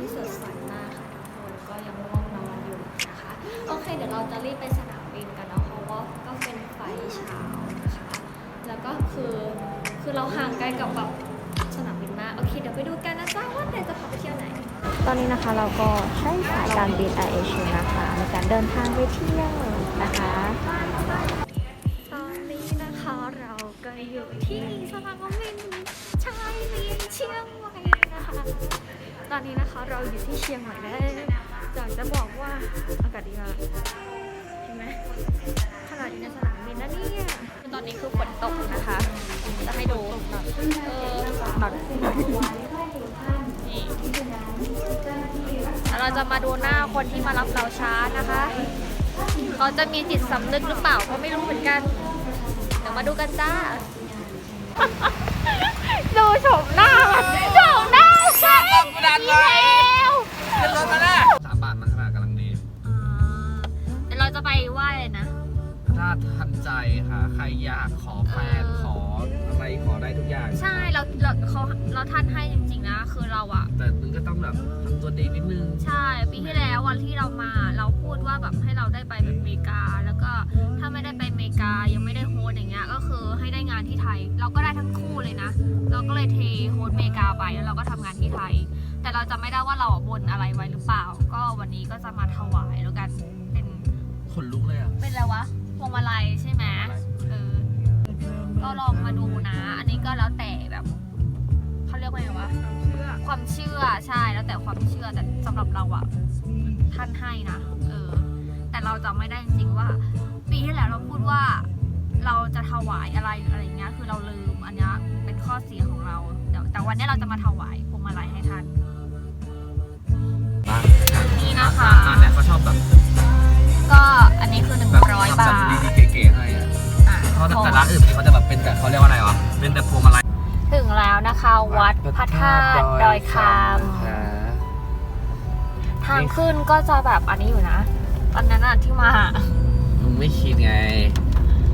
ที่สดใสมากค่ะทุกคนก็ยังง่วงนอนอยู่นะคะ โอเค เดี๋ยวเราจะรีบไปสนามบินกันเนาะเพราะว่าก็เป็นไฟล์เช้านะคะ แล้วก็คือคือเราห่างไกลกับแบบสนามบินมาก โอเค เดี๋ยวไปดูกันนะจ๊ะว่าแต่จะพาไปเที่ยวไหน ตอนนี้นะคะเราก็ใช้สายการบินแอร์เอเชียนะคะในการเดินทางไปเที่ยวนะคะ ตอนนี้นะคะเราก็อยู่ที่สนามบินชายลีเชียงใหม่นะคะ ตอนนี้นะคะเราอยู่ที่เชียงใหม่แล้วอยากจะบอกว่าอากาศดีมากเห็นไหมขนาดอยู่ในสนามบินนะเนี่ยตอนนี้คือฝนตกนะคะ จะให้ดูเออแบบนี่เราจะมาดูหน้าคนที่มารับเราช้านะคะ เขาจะมีจิตสำนึกหรือเปล่าก็ไม่รู้เหมือนกัน เดี๋ยวมาดูกันจ้าดู ถ้าทันใจค่ะ ใครอยากขอแฟนเออขออะไรขอได้ทุกอย่างใช่เราเราเขาเราท่านให้จริง ๆ นะ คือเราอะแต่มึงก็ต้องแบบทำตัวดีนิดนึง ใช่ปีที่แล้ววันที่เรามาเราพูดว่าแบบให้เราได้ไปแบบอเมริกา แล้วก็ถ้าไม่ได้ไปอเมริกายังไม่ได้โฮสต์อย่างเงี้ยก็คือให้ได้งานที่ไทย เราก็ได้ทั้งคู่เลยนะ เราก็เลยเทโฮสต์อเมริกาไปแล้วเราก็ทำงานที่ไทย แต่เราจะไม่ได้ว่าเราอะบนอะไรไว้หรือเปล่า ก็วันนี้ก็จะมาถวายแล้วกันเป็นขนลุกเลยอะ เป็นอะไรวะพว งมาลัยใช่ไหมเออก็ลองมาดูนะ อันนี้ก็แล้วแต่แบบเขาเรียกว่าไงวะความเชื่อใช่แล้วแต่ความเชื่อแต่สำหรับเราอะท่านให้นะเออ แต่เราจำไม่ได้จริงๆว่า ปีที่แล้วเราพูดว่าเราจะถวายอะไรหรืออะไรเงี้ยคือเราลืมอันเนี้ยเป็นข้อเสียของเราเดี๋ยวแต่วันนี้เราจะมาถวายพวงมาลัยให้ท่านบ้างนี่นะคะร้านเนี่ยเขาชอบแบบก็อันนี้คือหนึ่งแบบร้อยทำบาแบบท ราะแต่ร้านอื่นเขาจะแบบเป็นแต่เขาเรียกว่าอะไรวะ เป็นแต่พวงมาลัยถึงแล้วนะคะ วัดพระธาตุดอยคนะคะำทางขึ้นก็จะแบบอันนี้อยู่นะ ตอนนั้นอะที่มามึงไม่คิดไง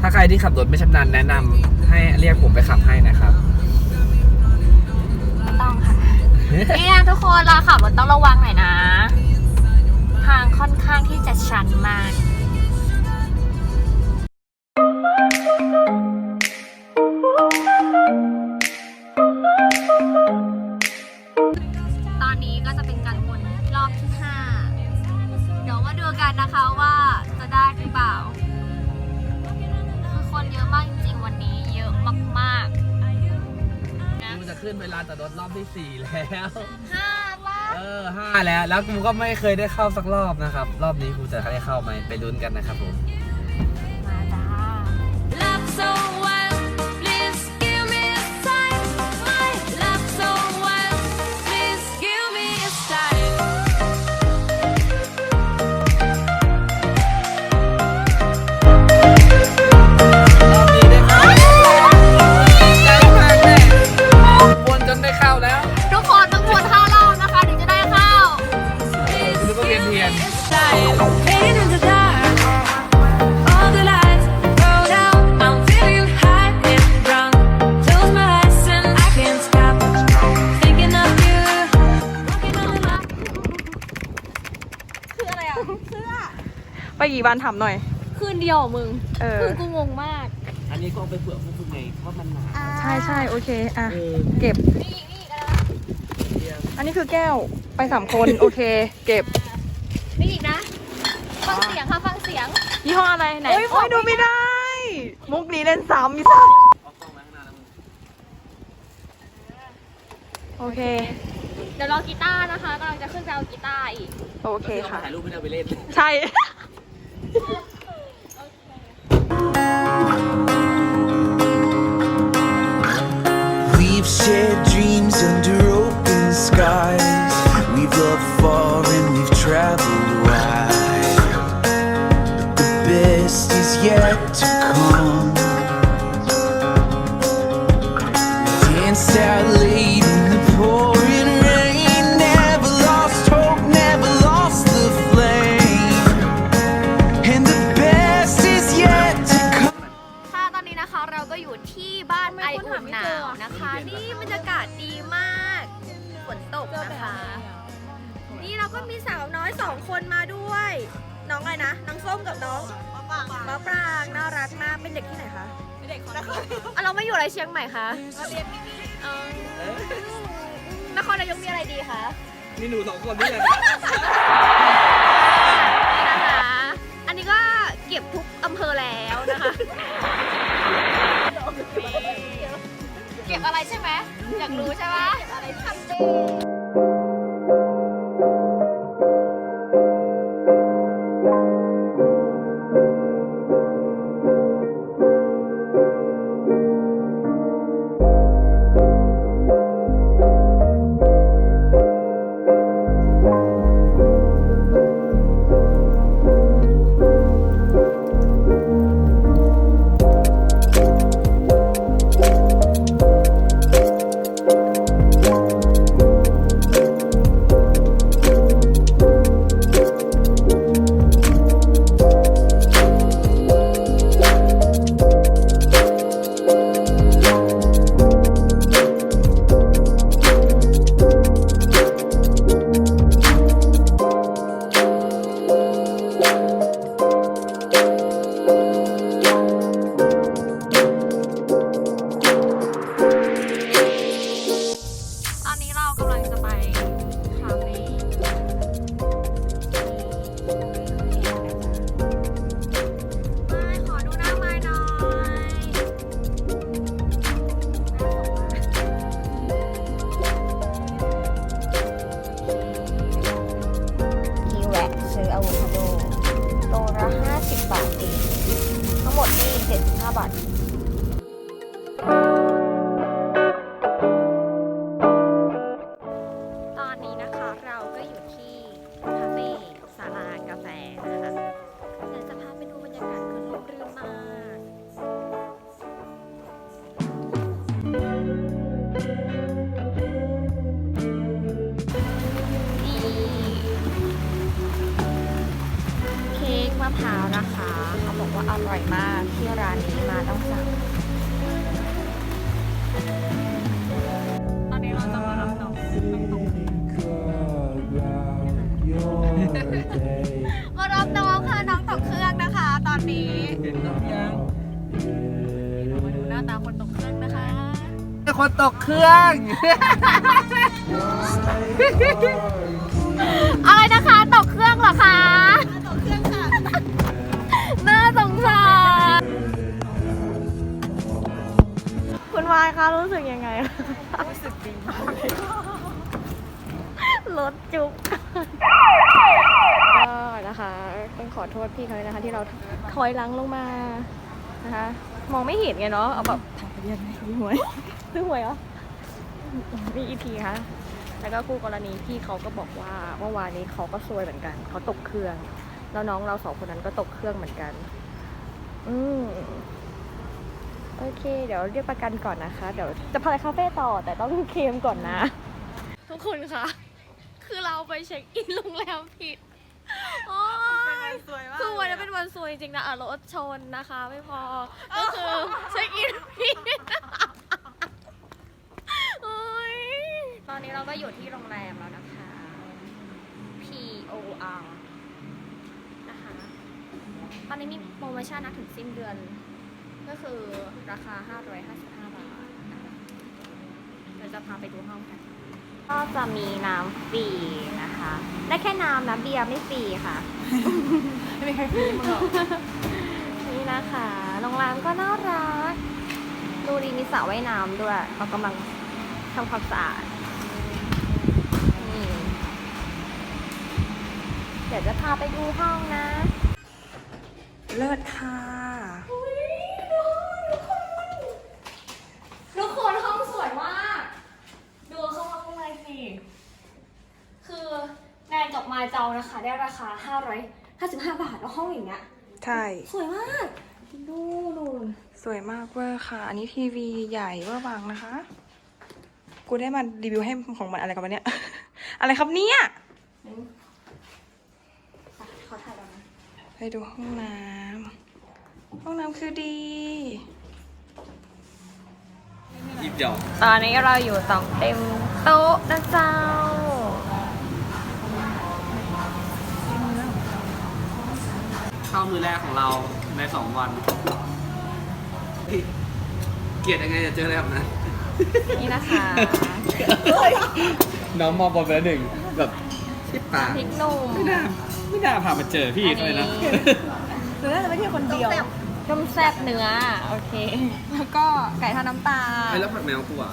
ถ้าใครที่ขับรถไม่ชำนาญแนะนำให้เรียกผมไปขับให้นะครับไม่ต้องค่ะเนี่ยทุกคนเราขับรถต้องระวังหน่อยนะ แล้ว ห้าล้านเออห้าแล้ว แล้วกูก็ไม่เคยได้เข้าสักรอบนะครับ รอบนี้กูจะได้เข้าไหมไปลุ้นกันนะครับผม มาจ้า Love so wild, กี่วันถามหน่อย คืนเดียวมึง เออ คือกูงงมาก อันนี้ก็เอาไปเผื่อพวกคุณไงเพราะมันหนาใช่ใช่โอเคอะเออเก็บนี่นี่กันอันนี้คือแก้วไปสามคน โอเค เก็บนี่อีกนะ ฟังเสียงค่ะฟังเสียง ยี่ห้ออะไรไหนโอ้ยโอ้ยบอกดูไม่ไม่ได้ได้ มุกนี้เล่นซ้ำมีซ้เอากล้องไว้ข้างหน้าแล้วมึงำโอเค เดี๋ยวรอกีตาร์นะคะกำลังจะขึ้นไปเอากีตาร์อีกโอเคเอามาค่ะ ถ่ายรูปไม่ได้เอาไปเล่น ใช่ We've shared dreams under open skies. We've loved far and เราเรียนที่นี่นครนายกมีอะไรดีคะนี่หนูสองคนด้วยกันนะคะ อันนี้ก็เก็บทุกอำเภอแล้วนะคะ เก็บอะไรใช่ไหมอยากรู้ใช่ไหมเก็บอะไรทำเซื้ออะโวคาโดโลละ50 บาทเองทั้งหมดนี่75 บาทะพร้าวนะคะ เขาบอกว่าอร่อยมากที่ร้านนี้มาต้องสั่งตอนนี้เราจะมารับน้องมารับน้องค่ะน้องตกเครื่องนะคะ ตอนนี้เห็นน้องยังมาดูหน้าตาคนตกเครื่องนะคะคนตกเครื่องอะไรนะคะตกเครื่องเหรอคะ คุณวายคะรู้สึกยังไงรู้สึกดีมากรถจุกก็นะคะต้องขอโทษพี่เขาเลยนะคะ ที่เราถอยหลังลงมานะคะ มองไม่เห็นไงเนาะเอาแบบถ่ายทะเบียนไหมซื้อหวยซื้อหวยเหรอมีอีพีคะแล้วก็คู่กรณีพี่เขาก็บอกว่าเมื่อวานนี้เขาก็ซวยเหมือนกันเขาตกเครื่อง แล้วน้องเราสองคนนั้นก็ตกเครื่องเหมือนกัน อืม โอเค เดี๋ยวเรียกประกันก่อนนะคะ เดี๋ยวจะพาไปคาเฟ่ต่อแต่ต้องเคลมก่อนนะ ทุกคนคะคือเราไปเช็คอินโรงแรมผิดโอ้ยคือวันนี้เป็นวันซวยจริงๆนะอะรถชนนะคะ ไม่พอ ก็คือเช็คอินผิดโอ๊ยตอนนี้เราก็อยู่ที่โรงแรมแล้วนะคะ P O R นะคะ ตอนนี้มีโปรโมชั่นนะถึงสิ้นเดือนก็คือ ราคา 555 บาทนะคะเดี๋ยวจะพาไปดูห้องกัน ก็จะมีน้ำฟรีนะคะ ได้แค่น้ำนะเบียร์ไม่ฟรีค่ะ ไม่มีใครฟรีมั้งหรอนี่นะคะโรงแรมก็น่ารัก ดูดีมีสระว่ายน้ำด้วยเขากำลังทำความสะอาดนี่เดี๋ยวจะพาไปดูห้องนะ เลิศค่ะ ทุกคนห้องสวยมาก ดูเข้ามาข้างในสิ คือแนนกับมายเจ้า นะคะ ได้ราคา 555 บาทแล้วห้องอย่างเงี้ยใช่ สวยมากดูดูสวยมากเวอร์ค่ะ อันนี้ทีวีใหญ่เวอร์วังนะคะ กูได้มารีวิวให้ของมันอะไรกันวะเนี่ย อะไรครับเนี่ยขอถ่ายก่อนนะไปดูห้องน้ำห้องน้ำคือดีหยิบเดี่ยว ตอนนี้เราอยู่สองเต็มโต๊ะนะเจ้า ข้าวมือแรกของเราในสองวันเฮ้ยเกลียดยังไงจะเจออะไรแบบนั้นนี่นะคะ น้องมองบอลไปแล้วหนึ่งแบบชิบปากพริกหนุ่มไม่น่าไม่น่าพามาเจอพี่เขาเลยนะ หรือน่าจะไม่เที่ยวคนเดียว ต้มแซ่บเนื้อ โอเค แล้วก็ไก่ทอดน้ำตาลไอ้แล้วผัดแมวกูอะ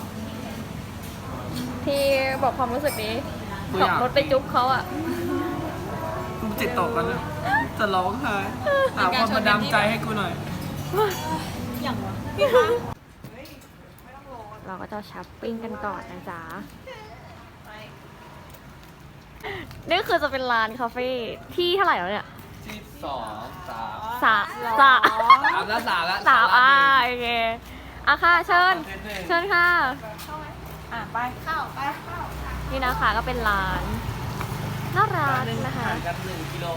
ที่บอกความรู้สึกนี้กูอขับยากรถไปจุ๊บเขาอะกู จิตตกกันนะจะร้องไห้หาความมาดามใจให้กูหน่อยเราก็จะช้อปปิ้งกันก่อนนะจ๊ะ นี่คือจะเป็นร้านคาเฟ่ที่เท่าไหร่แล้วเนี่ยที่สองสามสามสามสามแล้วสามแล้วสามอ่าหนึ่งโอเคอะค่ะเชิญ เชิญค่ะอะไป นี่นะคะก็เป็นร้าน น่ารักนะคะห่างกันหนึ่งกิโล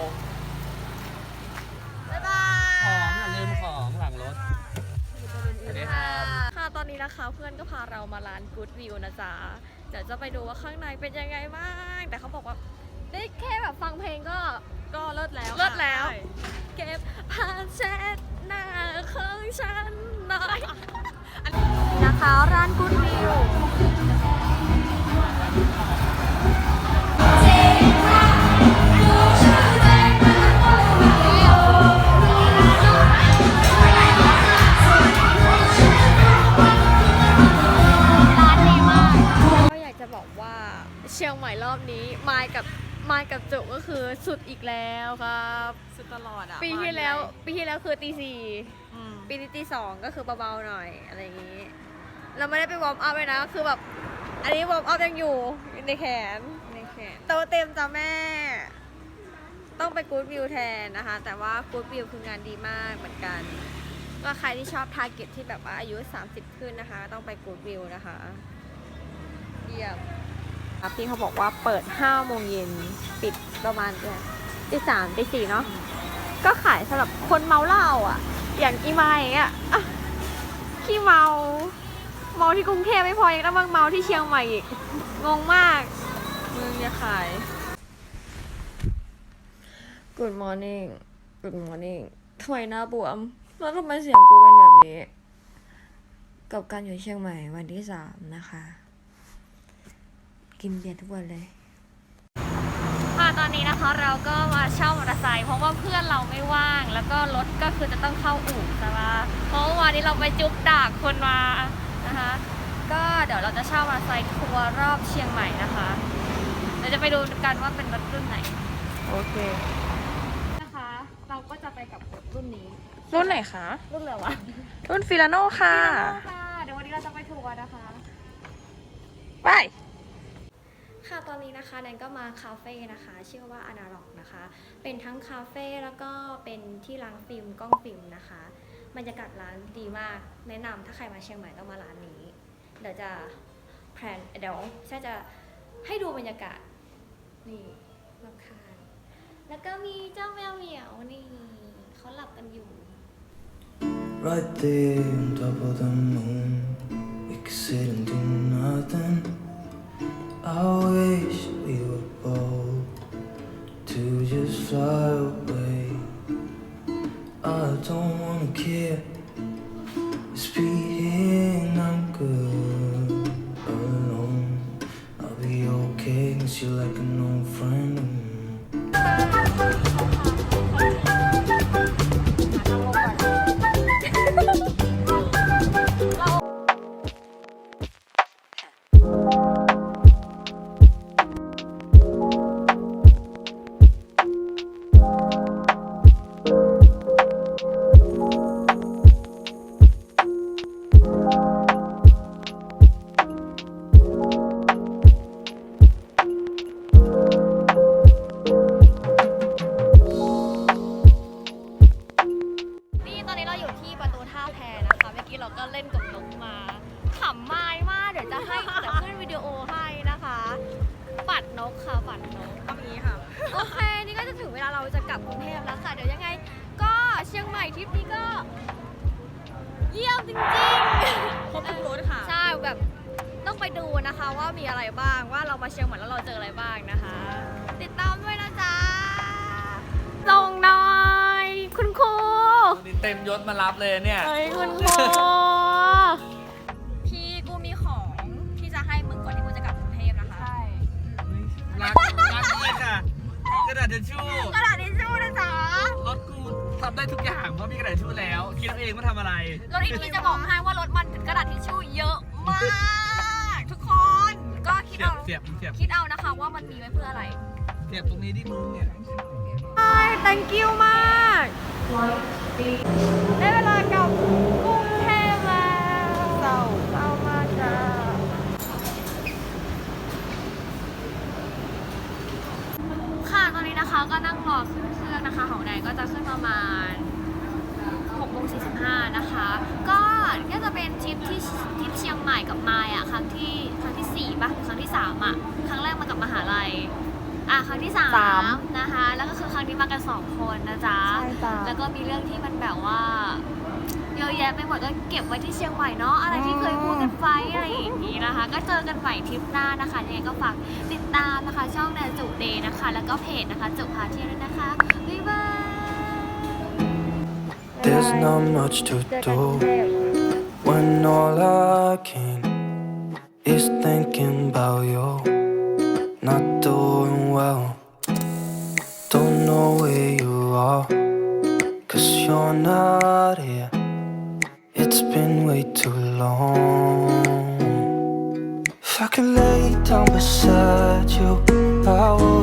ของอย่าลืมของหลังรถสวัสดีครับค่ะตอนนี้นะคะเพื่อนก็พาเรามาร้าน Good View นะจ๊ะ เดี๋ยวจะไปดูว่าข้างในเป็นยังไงบ้าง แต่เขาบอกว่าได้แค่แบบฟังเพลงก็ก็เลิศแล้วเลิศแล้ว เก็บผ้าเช็ดหน้าของฉันหน่อยนะคะร้าน Good View ร้ กับจุกก็คือสุดอีกแล้วครับ สุดตลอดอะปีที่แล้วปีที่แล้วคือตีสี่ปีนี้ตีสองก็คือเบาๆหน่อยอะไรอย่างนี้ เราไม่ได้ไปวอร์มอัพเลยนะคือแบบอันนี้วอร์มอัพยังอยู่ในแขน ในแขนโตะเต็มจ้ะแม่ ต้องไปกู๊ดวิวแทนนะคะ แต่ว่ากู๊ดวิวคืองานดีมากเหมือนกัน ก็ใครที่ชอบทาร์เก็ตที่แบบว่าอายุ 30 ขึ้นนะคะ ต้องไปกู๊ดวิวนะคะ เยี่ยม พี่เขาบอกว่าเปิด5โมงเย็นปิดประมาณตีสามตีสี่เนาะก็ขายสำหรับคนเมาเหล้าอะ อย่างอีไมอย่างเงี้ยอะขี้เมาเมาที่กรุงเทพไม่พอยังต้องมาเมาที่เชียงใหม่อีกงงมากมึงจะขาย Good morning Good morning ทำไมหน้าบวม แล้วทำไมเสียงกูเป็นแบบนี้ กับการอยู่เชียงใหม่วันที่สามนะคะ กินเบียร์ทุกวันเลย ค่ะตอนนี้นะคะเราก็มาเช่ามอเตอร์ไซค์เพราะว่าเพื่อนเราไม่ว่าง แล้วก็รถก็คือจะต้องเข้าอู่ใช่ปะเพราะว่าวันนี้เราไปจุ๊บดากคนมานะคะ ก็เดี๋ยวเราจะเช่ามอเตอร์ไซค์ทัวร์รอบเชียงใหม่นะคะเราจะไปดูกันว่าเป็นรถรุ่นไหนโอเค นะคะ เราก็จะไปกับรถรุ่นนี้ รุ่นไหนคะ รุ่นอะไรวะรุ่นฟิลาโน่ค่ะ ค่ะเดี๋ยววันนี้เราจะไปทัวร์นะคะ ไป ค่ะตอนนี้นะคะแนนก็มาคาเฟ่นะคะชื่อว่าอนาล็อกนะคะ เป็นทั้งคาเฟ่แล้วก็เป็นที่ร้านฟิล์มกล้องฟิล์มนะคะบรรยากาศร้านดีมากแนะนำถ้าใครมาเชียงใหม่ต้องมาร้านนี้ เดี๋ยวจะแพลนเดี๋ยวใช่จะให้ดูบรรยากาศนี่รอบข้าแล้วก็มีเจ้าแมวเหมียวนี่เขาหลับกันอยู่ Right there on top of the moon, we could sit and do nothing. I wish we were bold to just fly away. I don't wanna care. กค่ะปัดนกต้องนี้ค่ะ โอเค นี่ก็จะถึงเวลาเราจะกลับกรุงเทพแล้วค่ะ เดี๋ยวยังไง ก็เชียงใหม่ทริปนี้ก็ เยี่ยมจริงๆครบทุกรสค่ะ ใช่แบบต้องไปดูนะคะว่ามีอะไรบ้างว่าเรามาเชียงใหม่แล้วเราเจออะไรบ้างนะคะ ติดตามด้วยนะจ๊ะส่งหน่อย คุณเต็มยศมารับเลยเนี่ย เฮ้ยคุณพ่อ ทิชชู่กระดาษทิชชู่นะจ๊ะรถกูทำได้ทุกอย่างเพราะมีกระดาษทิชชู่แล้ว คิดเอาเองว่าทำอะไร รถอีกทีจะบอกให้ว่ารถมันกระดาษทิชชู่เยอะมาก ทุกคนก็คิดเสียบเอาเสียบเสียบ คิดเอานะคะว่ามันมีไว้เพื่ออะไร เสียบตรงนี้ที่มึงเนี่ย ใช่ thank you มาก ได้เวลากลับกรุงเทพแล้วเศร้าเศร้ามากจ้าค่ะ ตอนนี้นะคะก็นั่งรอขึ้นเครื่องนะคะของแดนก็จะขึ้นประมาณ6โมง45นะคะ ก็ก็จะเป็นทริปที่ทริปเชียงใหม่กับมายอะครั้งที่ครั้งที่สี่ป่ะครั้งที่สามอะครั้งแรกมากับมหาลัยอะครั้งที่สามสามนะคะ แล้วก็คือครั้งนี้มากันสองคนนะจ๊ะ ใช่จ้ะ แล้วก็มีเรื่องที่มันแบบว่า เยอะแยะไปหมดก็เก็บไว้ที่เชียงใหม่เนาะอะไรที่เคยพูดกันไว้อะไรอย่างนี้นะคะ ก็เจอกันใหม่ทริปหน้านะคะยังไงก็ฝากติดตามนะคะช่องแนนจุเดย์นะคะ แล้วก็เพจนะคะจุพาเที่ยวด้วยนะคะบ๊ายบาย There's not much to do when all I can is thinking about you. Not doing well, don't know where you are, cause you're not here. Long. If I could lay down beside you, I would.